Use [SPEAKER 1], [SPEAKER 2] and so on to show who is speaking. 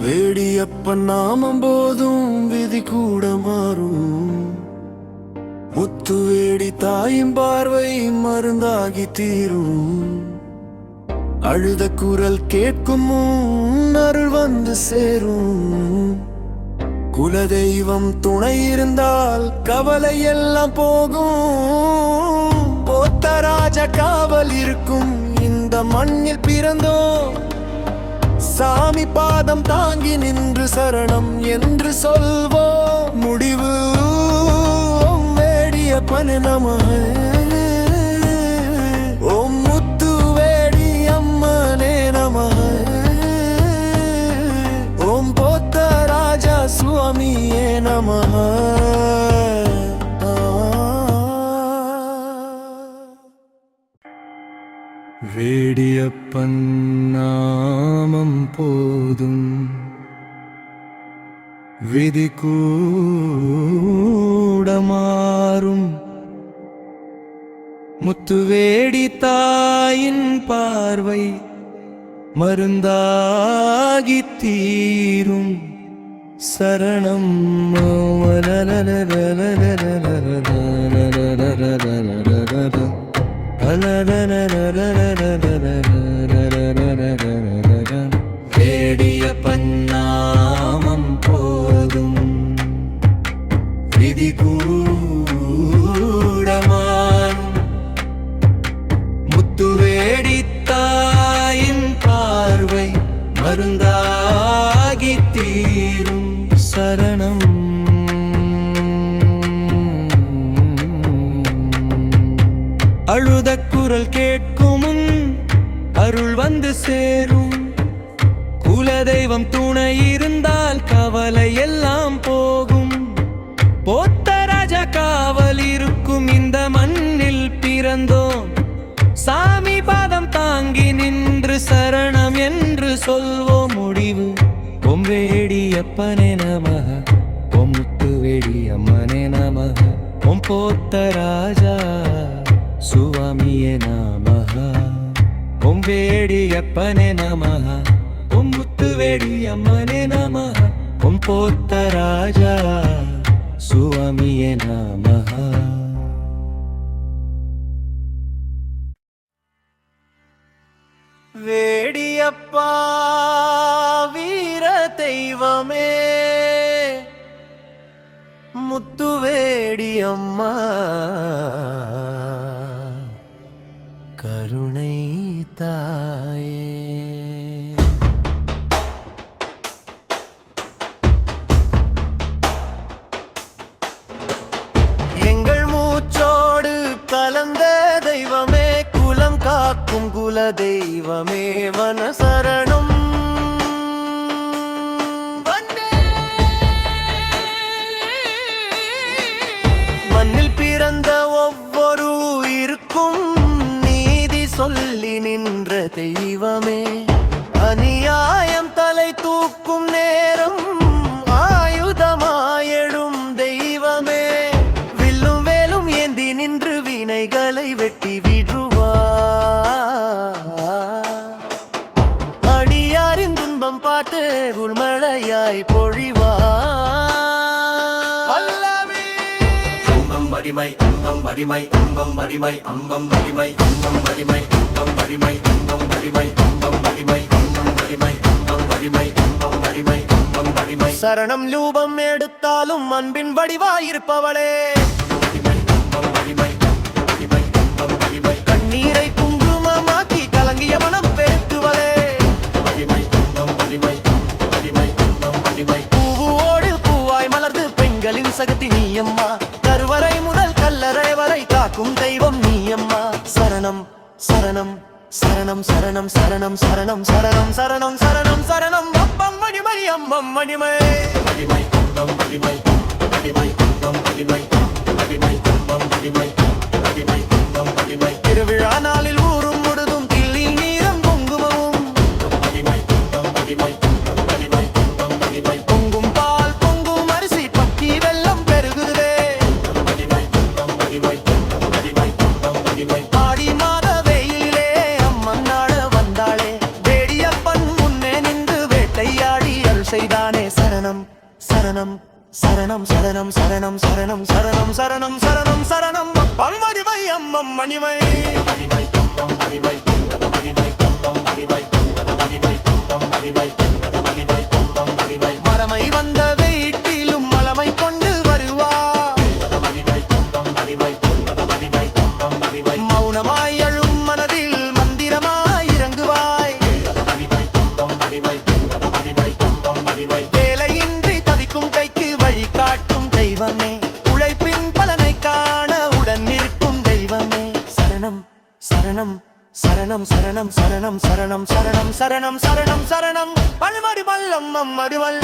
[SPEAKER 1] வேடியப்பன் நாமம் போதும் விதி கூட மாறும். முத்து வேடி தாயும் பார்வை மருந்தாகி தீரும். அழுத குரல் கேட்கும் அருள் வந்து சேரும். குலதெய்வம் துணை இருந்தால் கவலை எல்லாம் போகும். போத்தராஜ காவல் இருக்கும் இந்த மண்ணில் பிறந்தோம். சாமி பாதம் தாங்கி நின்று சரணம் என்று சொல்வோம். முடிவு ஓம் வேடிய பன நம. ஓம் முத்து வேடி நம. ஓம் போத்த ராஜா சுவாமியே வேடியப்பன் போதும். விதி கூட மாறும். முத்துவேடி தாயின் பார்வை மருந்தாகி தீரும். சரணம் வேடிய மருந்தாகி தீரும் சரணம். அழுத குரல் கேட்கும் அருள் வந்து சேரும். குலதெய்வம் துணை இருந்தால் கவலை எல்லாம் போகும். போத்தராஜ காவல் இருக்கும் இந்த மண்ணில் பிறந்தோம். சாமி பாதம் தாங்கி நின்று சரணம். என்று சொல்வோம் முடிவு? பொம் வேடி அப்பனே நமக. பொம் முத்து வேடி அம்மனே நமக. பொம் போத்த ராஜா சுவாமியே நமக. பொம் வேடி அப்பனே நமக. பொம் வேடி அம்மனே நமக. பொம் போத்த ராஜா சுவாமியே நமக. வேடியப்பா வீர தெய்வமே. முத்து வேடியம்மா கருணை தாயே. எங்கள் மூச்சோடு கலந்த தெய்வம். காக்கும் குல தெய்வமே வன சரணம் துன்பம் பார்த்து உள்மழையாய் பொழிவா
[SPEAKER 2] வடிமை அம்பம் வடிமை அம்பம் வடிமை அம்பம் வடிமை அம்பம் வடிமை அம்பம் வடிமை அம்பம் வடிமை அம்பம் வடிமை அம்பம் வடிமை அம்பம் வடிமை அம்பம் வடிமை அம்பம் வடிமை
[SPEAKER 1] சரணம் லூபம் எடுத்தாலும் அன்பின் வடிவாயிருப்பவளே பெண்களின் சகதி நீயம்மா. கருவறை முதல் கல்லறை வரை காக்கும் தெய்வம் நீயம்மா. சரணம் சரணம் சரணம் சரணம் சரணம் சரணம் சரணம் சரணம் சரணம் சரணம். அப்பம் மணிமை அம்மம் மணிமை. மணிமை கும்பம் மணிமை மணிமை கும்பம் மணிமை மணிமை கும்பம் மணிமை. செய்தானே சரணம் சரணம் சரணம் சரணம் சரணம் சரணம் சரணம் சரணம் சரணம் சரணம் பன்மடிமை அம்மம் மணிமை மரமை வந்த வீட்டிலும் மலமை கொண்டு வருவார் மௌனமாய் அழும் மனதில் சரணம் சரணம் சரணம் சரணம் சரணம் சரணம் சரணம் சரணம் சரணம். பல்மடி பல்லம் அம்மடிவல்